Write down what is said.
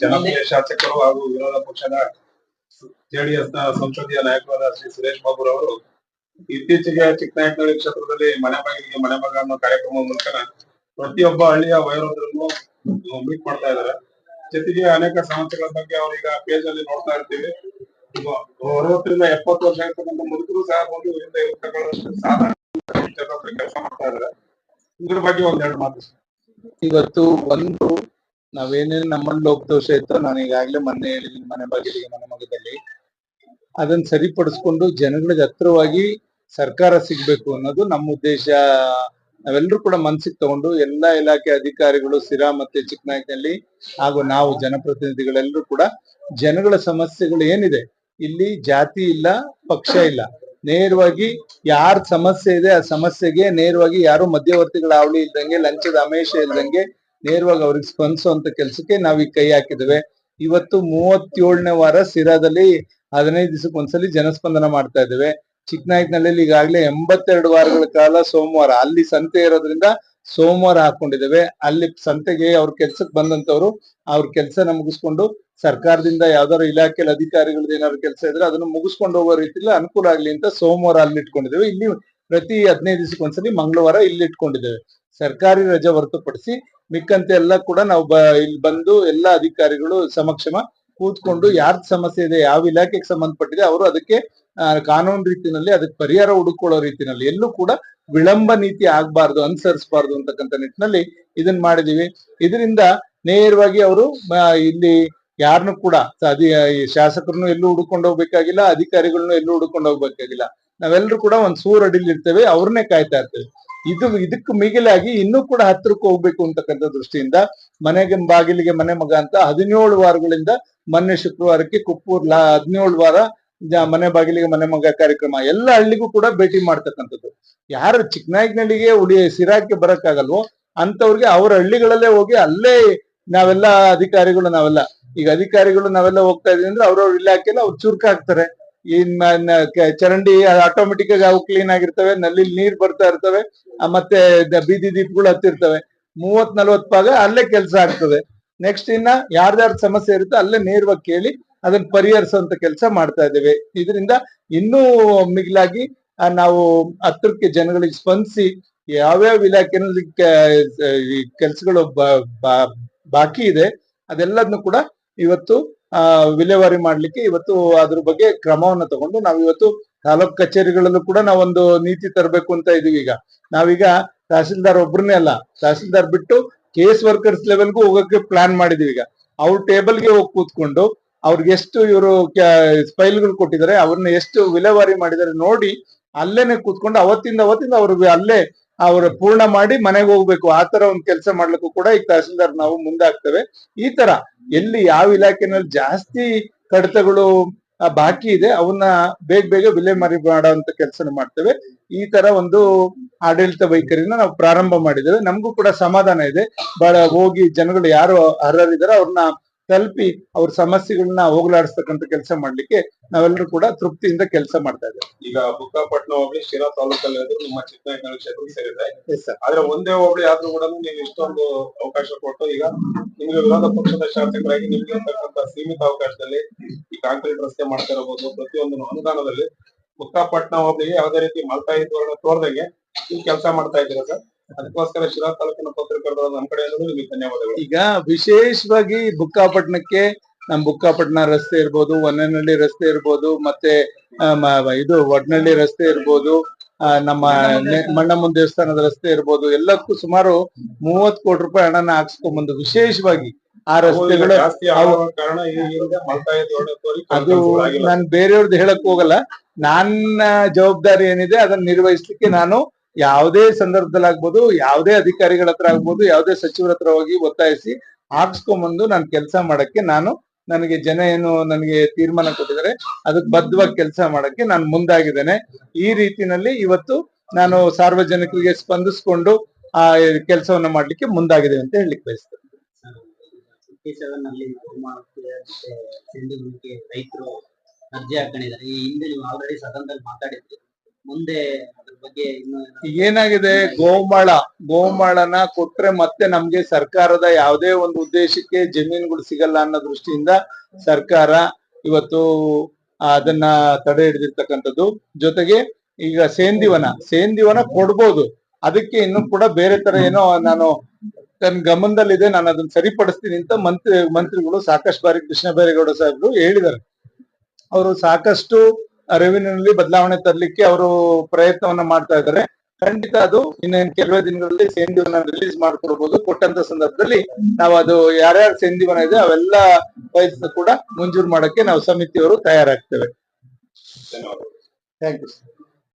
ಜನಪ್ರಿಯ ಶಾಸಕರು ಹಾಗೂ ವಿರೋಧ ಪಕ್ಷದ ಜೆಡಿಎಸ್ನ ಸಂಸದೀಯ ನಾಯಕರಾದ ಶ್ರೀ ಸುರೇಶ್ ಬಾಬು ಅವರು ಇತ್ತೀಚೆಗೆ ಚಿಕ್ಕನಾಯಕನಹಳ್ಳಿ ಕ್ಷೇತ್ರದಲ್ಲಿ ಮನೆ ಬಾಗಿಲಿಗೆ ಮನೆ ಮಗ ಅನ್ನೋ ಕಾರ್ಯಕ್ರಮದ ಮೂಲಕ ಪ್ರತಿಯೊಬ್ಬ ಹಳ್ಳಿಯ ವಯೋವೃದ್ಧರನ್ನು ಮೀಟ್ ಮಾಡ್ತಾ ಇದ್ದಾರೆ. ಜೊತೆಗೆ ಅನೇಕ ಸಮಸ್ಯೆಗಳ ಬಗ್ಗೆ ಅವರೀಗ ಪೇಜ್ ಅಲ್ಲಿ ನೋಡ್ತಾ ಇರ್ತೀವಿ. ಅರವತ್ತರಿಂದ ಎಪ್ಪತ್ತು ವರ್ಷ ಇರ್ತಕ್ಕಂಥ ಮುದುಕರು ಸಹ ಬಂದು ಇವರಿಂದ ಇವ್ರು ತಗೊಳ್ಳೋಷ್ಟು ಸಾಧಾರಣ ಕೆಲಸ ಮಾಡ್ತಾ ಇದ್ದಾರೆ. ಇದ್ರ ಬಗ್ಗೆ ಒಂದೆರಡು ಮಾತು. ಇವತ್ತು ಒಂದು ನಾವೇನೇನು ನಮ್ಮಲ್ಲಿ ಲೋಪದೋಷ ಇತ್ತೋ ನಾನು ಈಗಾಗಲೇ ಮೊನ್ನೆ ಹೇಳಿದ್ದೀನಿ ಮನೆ ಬಾಗಿಲಿಗೆ, ಮನೆ ಮಗದಲ್ಲಿ ಅದನ್ನ ಸರಿಪಡಿಸ್ಕೊಂಡು ಜನಗಳಿಗೆ ಹತ್ರವಾಗಿ ಸರ್ಕಾರ ಸಿಗ್ಬೇಕು ಅನ್ನೋದು ನಮ್ಮ ಉದ್ದೇಶ. ನಾವೆಲ್ಲರೂ ಕೂಡ ಮನ್ಸಿಗೆ ತಗೊಂಡು ಎಲ್ಲಾ ಇಲಾಖೆ ಅಧಿಕಾರಿಗಳು, ಸಿರಾ ಮತ್ತೆ ಚಿಕ್ಕನಾಯಕನಲ್ಲಿ ಹಾಗೂ ನಾವು ಜನಪ್ರತಿನಿಧಿಗಳೆಲ್ಲರೂ ಕೂಡ ಜನಗಳ ಸಮಸ್ಯೆಗಳು ಏನಿದೆ, ಇಲ್ಲಿ ಜಾತಿ ಇಲ್ಲ, ಪಕ್ಷ ಇಲ್ಲ. ನೇರವಾಗಿ ಯಾರ ಸಮಸ್ಯೆ ಇದೆ ಆ ಸಮಸ್ಯೆಗೆ ನೇರವಾಗಿ ಯಾರು ಮಧ್ಯವರ್ತಿಗಳ ಅವಳಿ ಇಲ್ದಂಗೆ, ಲಂಚದ ಅಮೇಶ ಇಲ್ದಂಗೆ ನೇರವಾಗಿ ಅವ್ರಿಗೆ ಸ್ಪಂದಿಸುವಂತ ಕೆಲಸಕ್ಕೆ ಈಗ ಕೈ ಹಾಕಿದ್ವಿ ಇವತ್ತು ಮೂವತ್ತೇಳನೇ ವಾರ ಸಿರಾದಲ್ಲಿ ಹದಿನೈದು ದಿವಸಕ್ಕೆ ಒಂದ್ಸಲಿ ಜನಸ್ಪಂದನ ಮಾಡ್ತಾ ಇದ್ದೇವೆ. ಚಿಕ್ಕನಾಯಕನಲ್ಲಿ ಈಗಾಗಲೇ ಎಂಬತ್ತೆರಡು ವಾರಗಳ ಕಾಲ ಸೋಮವಾರ ಅಲ್ಲಿ ಸಂತೆ ಇರೋದ್ರಿಂದ ಸೋಮವಾರ ಹಾಕೊಂಡಿದ್ದೇವೆ. ಅಲ್ಲಿ ಸಂತೆಗೆ ಅವ್ರ ಕೆಲ್ಸಕ್ಕೆ ಬಂದಂತವ್ರು ಅವ್ರ ಕೆಲಸನ ಮುಗಿಸ್ಕೊಂಡು ಸರ್ಕಾರದಿಂದ ಯಾವ್ದಾರು ಇಲಾಖೆಯಲ್ಲಿ ಅಧಿಕಾರಿಗಳದ್ದು ಏನಾದ್ರು ಕೆಲಸ ಇದ್ರೆ ಅದನ್ನು ಮುಗಿಸ್ಕೊಂಡು ಹೋಗೋ ರೀತಿಲಿ ಅನುಕೂಲ ಆಗ್ಲಿ ಅಂತ ಸೋಮವಾರ ಅಲ್ಲಿ ಇಟ್ಕೊಂಡಿದ್ದೇವೆ ಇಲ್ಲಿ ಪ್ರತಿ ಹದಿನೈದು ದಿವಸಕ್ಕೆ ಒಂದ್ಸಲಿ ಮಂಗಳವಾರ ಇಲ್ಲಿ ಇಟ್ಕೊಂಡಿದ್ದೇವೆ ಸರ್ಕಾರಿ ರಜೆ ಹೊರತುಪಡಿಸಿ ಮಿಕ್ಕಂತೆ ಎಲ್ಲ ಕೂಡ ನಾವು ಇಲ್ಲಿ ಬಂದು ಎಲ್ಲಾ ಅಧಿಕಾರಿಗಳು ಸಮಕ್ಷಮ ಕೂತ್ಕೊಂಡು ಯಾರ್ದು ಸಮಸ್ಯೆ ಇದೆ, ಯಾವ ಇಲಾಖೆಗೆ ಸಂಬಂಧಪಟ್ಟಿದೆ, ಅವರು ಅದಕ್ಕೆ ಕಾನೂನು ರೀತಿನಲ್ಲಿ ಅದಕ್ಕೆ ಪರಿಹಾರ ಹುಡುಕೊಳ್ಳೋ ರೀತಿನಲ್ಲಿ ಎಲ್ಲೂ ಕೂಡ ವಿಳಂಬ ನೀತಿ ಆಗ್ಬಾರ್ದು, ಅನುಸರಿಸಬಾರ್ದು ಅಂತಕ್ಕಂಥ ನಿಟ್ಟಿನಲ್ಲಿ ಇದನ್ನ ಮಾಡಿದೀವಿ. ಇದರಿಂದ ನೇರವಾಗಿ ಅವರು ಇಲ್ಲಿ ಯಾರನ್ನು ಕೂಡ ಅದಿ ಶಾಸಕರನ್ನು ಎಲ್ಲೂ ಹುಡುಕೊಂಡು ಹೋಗ್ಬೇಕಾಗಿಲ್ಲ ಅಧಿಕಾರಿಗಳನ್ನ ಎಲ್ಲೂ ಹುಡುಕೊಂಡು ಹೋಗ್ಬೇಕಾಗಿಲ್ಲ. ನಾವೆಲ್ಲರೂ ಕೂಡ ಒಂದ್ ಸೂರ್ ಅಡಿಲಿ ಇರ್ತೇವೆ, ಅವ್ರನ್ನೇ ಕಾಯ್ತಾ ಇರ್ತೇವೆ. ಇದು, ಇದಕ್ಕೆ ಮಿಗಿಲಾಗಿ ಇನ್ನೂ ಕೂಡ ಹತ್ತಿರಕ್ಕೆ ಹೋಗ್ಬೇಕು ಅಂತಕ್ಕಂಥ ದೃಷ್ಟಿಯಿಂದ ಮನೆಗೆ, ಬಾಗಿಲಿಗೆ ಮನೆ ಮಗ ಅಂತ ಹದಿನೇಳು ವಾರಗಳಿಂದ ಮೊನ್ನೆ ಶುಕ್ರವಾರಕ್ಕೆ ಕುಪ್ಪೂರ್ ಲಾ, ಹದಿನೇಳು ವಾರ ಮನೆ ಬಾಗಿಲಿಗೆ ಮನೆ ಮಗ ಕಾರ್ಯಕ್ರಮ ಎಲ್ಲ ಹಳ್ಳಿಗೂ ಕೂಡ ಭೇಟಿ ಮಾಡ್ತಕ್ಕಂಥದ್ದು. ಯಾರು ಚಿಕ್ಕನಾಯಕನಹಳ್ಳಿಗೆ ಉಡಿ ಸಿರಾಕ್ಕೆ ಬರಕ್ಕಾಗಲ್ವೋ ಅಂತವ್ರಿಗೆ ಅವ್ರ ಹಳ್ಳಿಗಳಲ್ಲೇ ಹೋಗಿ ಅಲ್ಲೇ ನಾವೆಲ್ಲ ಅಧಿಕಾರಿಗಳು ನಾವೆಲ್ಲ. ಈಗ ಅಧಿಕಾರಿಗಳು ನಾವೆಲ್ಲ ಹೋಗ್ತಾ ಇದೀವಿ ಅಂದ್ರೆ ಅವ್ರವ್ರ ಇಲಾಖೆಲ್ಲ ಅವ್ರು ಚುರುಕ ಹಾಕ್ತಾರೆ ಇನ್ ನ- ಚರಂಡಿ ಆಟೋಮೆಟಿಕ್ ಆಗಿ ಅವು ಕ್ಲೀನ್ ಆಗಿರ್ತವೆ ನಲ್ಲಿ ನೀರ್ ಬರ್ತಾ ಇರ್ತವೆ ಮತ್ತೆ ಬೀದಿ ದೀಪಗಳು ಹತ್ತಿರ್ತವೆ. ಮೂವತ್ ನಲ್ವತ್ ಭಾಗ ಅಲ್ಲೇ ಕೆಲಸ ಆಗ್ತದೆ. ನೆಕ್ಸ್ಟ್ ಇನ್ನ ಯಾರ್ದಾರ್ ಸಮಸ್ಯೆ ಇರುತ್ತೋ ಅಲ್ಲೇ ನೇರವಾಗಿ ಕೇಳಿ ಅದನ್ನ ಪರಿಹರಿಸುವಂತ ಕೆಲಸ ಮಾಡ್ತಾ ಇದ್ದೇವೆ. ಇದರಿಂದ ಇನ್ನೂ ಮಿಗಿಲಾಗಿ ನಾವು ಹತ್ರಕ್ಕೆ ಜನಗಳಿಗೆ ಸ್ಪಂದಿಸಿ ಯಾವ್ಯಾವ ಇಲಾಖೆನಲ್ಲಿ ಕೆಲಸಗಳು ಬಾಕಿ ಇದೆ, ಅದೆಲ್ಲದನ್ನು ಕೂಡ ಇವತ್ತು, ಆ, ವಿಲೇವಾರಿ ಮಾಡ್ಲಿಕ್ಕೆ ಇವತ್ತು ಅದ್ರ ಬಗ್ಗೆ ಕ್ರಮವನ್ನ ತಗೊಂಡು ನಾವು ಇವತ್ತು ತಾಲೂಕ್ ಕಚೇರಿಗಳಲ್ಲೂ ಕೂಡ ನಾವೊಂದು ನೀತಿ ತರಬೇಕು ಅಂತ ಇದೀವಿ ಈಗ. ನಾವೀಗ ತಹಸೀಲ್ದಾರ್ ಒಬ್ರನ್ನೇ ಅಲ್ಲ, ತಹಸೀಲ್ದಾರ್ ಬಿಟ್ಟು ಕೇಸ್ ವರ್ಕರ್ಸ್ ಲೆವೆಲ್ಗೂ ಹೋಗಕ್ಕೆ ಪ್ಲಾನ್ ಮಾಡಿದೀವಿ ಈಗ. ಅವ್ರ ಟೇಬಲ್ಗೆ ಹೋಗಿ ಕೂತ್ಕೊಂಡು ಅವ್ರಿಗೆ ಎಷ್ಟು ಇವರು ಫೈಲ್ಗಳು ಕೊಟ್ಟಿದ್ದಾರೆ ಅವ್ರನ್ನ ಎಷ್ಟು ವಿಲೇವಾರಿ ಮಾಡಿದ್ದಾರೆ ನೋಡಿ ಅಲ್ಲೇನೆ ಕೂತ್ಕೊಂಡು ಅವತ್ತಿಂದ ಅವತ್ತಿಂದ ಅವ್ರಿಗೆ ಅಲ್ಲೇ ಅವ್ರ ಪೂರ್ಣ ಮಾಡಿ ಮನೆಗೆ ಹೋಗ್ಬೇಕು. ಆ ತರ ಒಂದು ಕೆಲಸ ಮಾಡ್ಲಿಕ್ಕೂ ಕೂಡ ಈಗ ತಹಸೀಲ್ದಾರ್ ನಾವು ಮುಂದಾಗ್ತೇವೆ ಈ ತರ ಎಲ್ಲಿ ಯಾವ ಇಲಾಖೆನಲ್ಲಿ ಜಾಸ್ತಿ ಕಡತಗಳು ಬಾಕಿ ಇದೆ ಅವನ್ನ ಬೇಗ ಬೇಗ ವಿಲೇಮಾರಿ ಮಾಡುವಂತ ಕೆಲಸ ಮಾಡ್ತೇವೆ. ಈ ತರ ಒಂದು ಆಡಳಿತ ವೈಖರಿನ ನಾವು ಪ್ರಾರಂಭ ಮಾಡಿದ್ದೇವೆ. ನಮಗೂ ಕೂಡ ಸಮಾಧಾನ ಇದೆ. ಬಹಳ ಹೋಗಿ ಜನಗಳು ಯಾರು ಅರ್ಹರಿದ್ದಾರೆ ಅವ್ರನ್ನ ತಲುಪಿ ಅವ್ರ ಸಮಸ್ಯೆಗಳನ್ನ ಹೋಗಲಾಡಿಸ್ತಕ್ಕಂಥ ಕೆಲಸ ಮಾಡ್ಲಿಕ್ಕೆ ನಾವೆಲ್ಲರೂ ಕೂಡ ತೃಪ್ತಿಯಿಂದ ಕೆಲಸ ಮಾಡ್ತಾ ಇದ್ದೇವೆ. ಈಗ ಬುಕ್ಕಾಪಟ್ಟಣ ಹೋಬಳಿ ಶಿರಾ ತಾಲೂಕಲ್ಲಿ ನಿಮ್ಮ ಚಿಕ್ಕನಾಯಕನಹಳ್ಳಿ ಕ್ಷೇತ್ರಕ್ಕೆ ಸೇರಿದೆ. ಆದ್ರೆ ಒಂದೇ ಹೋಬಳಿ ಆದ್ರೂ ಕೂಡ ನೀವು ಇಷ್ಟೊಂದು ಅವಕಾಶ ಕೊಟ್ಟು ಈಗ ನಿಮ್ಗೆ ವಿರೋಧ ಪಕ್ಷದ ಶಾಸಕರಾಗಿ ನಿಮ್ಗೆ ಇರ್ತಕ್ಕಂಥ ಸೀಮಿತ ಅವಕಾಶದಲ್ಲಿ ಈ ಕಾಂಕ್ರೀಟ್ ರಸ್ತೆ ಮಾಡ್ತಾ ಇರಬಹುದು. ಪ್ರತಿಯೊಂದು ಅನುದಾನದಲ್ಲಿ ಬುಕ್ಕಾಪಟ್ಟಣ ಹೋಬಳಿಗೆ ಯಾವುದೇ ರೀತಿ ಮಲ್ತಾಯಿ ತೋರದಂಗೆ ತೋರ್ದಂಗೆ ನೀವು ಕೆಲಸ ಮಾಡ್ತಾ ಇದ್ದೀರಾ ಸರ್ ಅದಕ್ಕೋಸ್ಕರ ಶಿರಾ ತಾಲೂಕಿನ ಪತ್ರಕರ್ತರ ನಮ್ಮ ಕಡೆಯಿಂದ ನಿಮಗೆ ಧನ್ಯವಾದಗಳು. ಈಗ ವಿಶೇಷವಾಗಿ ಬುಕ್ಕಾಪಟ್ಟಣಕ್ಕೆ ನಮ್ ಬುಕ್ಕಾಪಟ್ಟಣ ರಸ್ತೆ ಇರ್ಬೋದು ಒನ್ನನಹಳ್ಳಿ ರಸ್ತೆ ಇರ್ಬೋದು ಮತ್ತೆ ಇದು ಒಡ್ನಹಳ್ಳಿ ರಸ್ತೆ ಇರ್ಬೋದು ಆ, ನಮ್ಮ ಮಣ್ಣಮ್ಮನ ದೇವಸ್ಥಾನದ ರಸ್ತೆ ಇರ್ಬೋದು ಎಲ್ಲಕ್ಕೂ ಸುಮಾರು ಮೂವತ್ ಕೋಟಿ ರೂಪಾಯಿ ಹಣನ ಹಾಕ್ಸ್ಕೊಂಡ್ಬಂದು ವಿಶೇಷವಾಗಿ ಆ ರಸ್ತೆಗಳು ಅದು ನಾನು ಬೇರೆಯವ್ರದ್ದು ಹೇಳಕ್ ಹೋಗಲ್ಲ. ನನ್ನ ಜವಾಬ್ದಾರಿ ಏನಿದೆ ಅದನ್ನ ನಿರ್ವಹಿಸ್ಲಿಕ್ಕೆ ನಾನು ಯಾವುದೇ ಸಂದರ್ಭದಲ್ಲಿ ಆಗ್ಬೋದು, ಯಾವುದೇ ಅಧಿಕಾರಿಗಳ ಹತ್ರ ಆಗ್ಬೋದು, ಯಾವುದೇ ಸಚಿವರ ಹತ್ರ ಹೋಗಿ ಒತ್ತಾಯಿಸಿ ಹಾಕ್ಸ್ಕೊಂಬಂದು ನಾನು ಕೆಲಸ ಮಾಡಕ್ಕೆ ನಾನು ನನಗೆ ಜನ ಏನು ನನಗೆ ತೀರ್ಮಾನ ಕೊಟ್ಟಿದ್ದಾರೆ ಅದಕ್ಕೆ ಬದ್ಧವಾಗಿ ಕೆಲಸ ಮಾಡಕ್ಕೆ ನಾನು ಮುಂದಾಗಿದ್ದೇನೆ. ಈ ರೀತಿನಲ್ಲಿ ಇವತ್ತು ನಾನು ಸಾರ್ವಜನಿಕರಿಗೆ ಸ್ಪಂದಿಸ್ಕೊಂಡು ಆ ಕೆಲಸವನ್ನ ಮಾಡ್ಲಿಕ್ಕೆ ಮುಂದಾಗಿದೆ ಅಂತ ಹೇಳಲಿಕ್ಕೆ ಬಯಸ್ತೇನೆ. ರೈತರು ಅರ್ಜಿ ಹಾಕೊಂಡಿದ್ದಾರೆ ಈ ಹಿಂದೆ ನೀವು ಆಲ್ರೆಡಿ ಸದನದಲ್ಲಿ ಮಾತಾಡಿದ್ರಿ ಮುಂದೆ ಅದ್ರ ಬಗ್ಗೆ ಇನ್ನು ಏನಾಗಿದೆ? ಗೋಮಾಳ. ಗೋಮಾಳನ ಕೊಟ್ರೆ ಮತ್ತೆ ನಮ್ಗೆ ಸರ್ಕಾರದ ಯಾವುದೇ ಒಂದು ಉದ್ದೇಶಕ್ಕೆ ಜಮೀನುಗಳು ಸಿಗಲ್ಲ ಅನ್ನೋ ದೃಷ್ಟಿಯಿಂದ ಸರ್ಕಾರ ಇವತ್ತು ಅದನ್ನ ತಡೆ ಹಿಡಿದಿರ್ತಕ್ಕಂಥದ್ದು. ಜೊತೆಗೆ ಈಗ ಸೇಂದಿವನ. ಸೇಂದಿವನ ಕೊಡ್ಬೋದು. ಅದಕ್ಕೆ ಇನ್ನು ಕೂಡ ಬೇರೆ ತರ ಏನೋ ನಾನು ತನ್ನ ಗಮನದಲ್ಲಿದೆ. ನಾನು ಅದನ್ನ ಸರಿಪಡಿಸ್ತೀನಿ ಅಂತ ಮಂತ್ರಿ ಮಂತ್ರಿಗಳು ಸಾಕಷ್ಟು ಬಾರಿ ಕೃಷ್ಣ ಬೈರೇಗೌಡ ಸಾಹೇಬರು ಹೇಳಿದ್ದಾರೆ. ಅವರು ಸಾಕಷ್ಟು ರೆವಿನ್ಯೂನಲ್ಲಿ ಬದಲಾವಣೆ ತರಲಿಕ್ಕೆ ಅವರು ಪ್ರಯತ್ನವನ್ನ ಮಾಡ್ತಾ ಇದ್ದಾರೆ. ಖಂಡಿತ ಅದು ಇನ್ನೇನು ಕೆಲವೇ ದಿನಗಳಲ್ಲಿ ಸೇಂದಿವನ ರಿಲೀಸ್ ಮಾಡ್ಕೊಡ್ಬೋದು. ಕೊಟ್ಟಂತ ಸಂದರ್ಭದಲ್ಲಿ ನಾವು ಅದು ಯಾರ್ಯಾರು ಸೇಂದಿವನ ಇದೆ ಅವೆಲ್ಲ ವಯಸ್ಸು ಕೂಡ ಮಂಜೂರು ಮಾಡಕ್ಕೆ ನಾವು ಸಮಿತಿಯವರು ತಯಾರಾಗ್ತೇವೆ. Thank you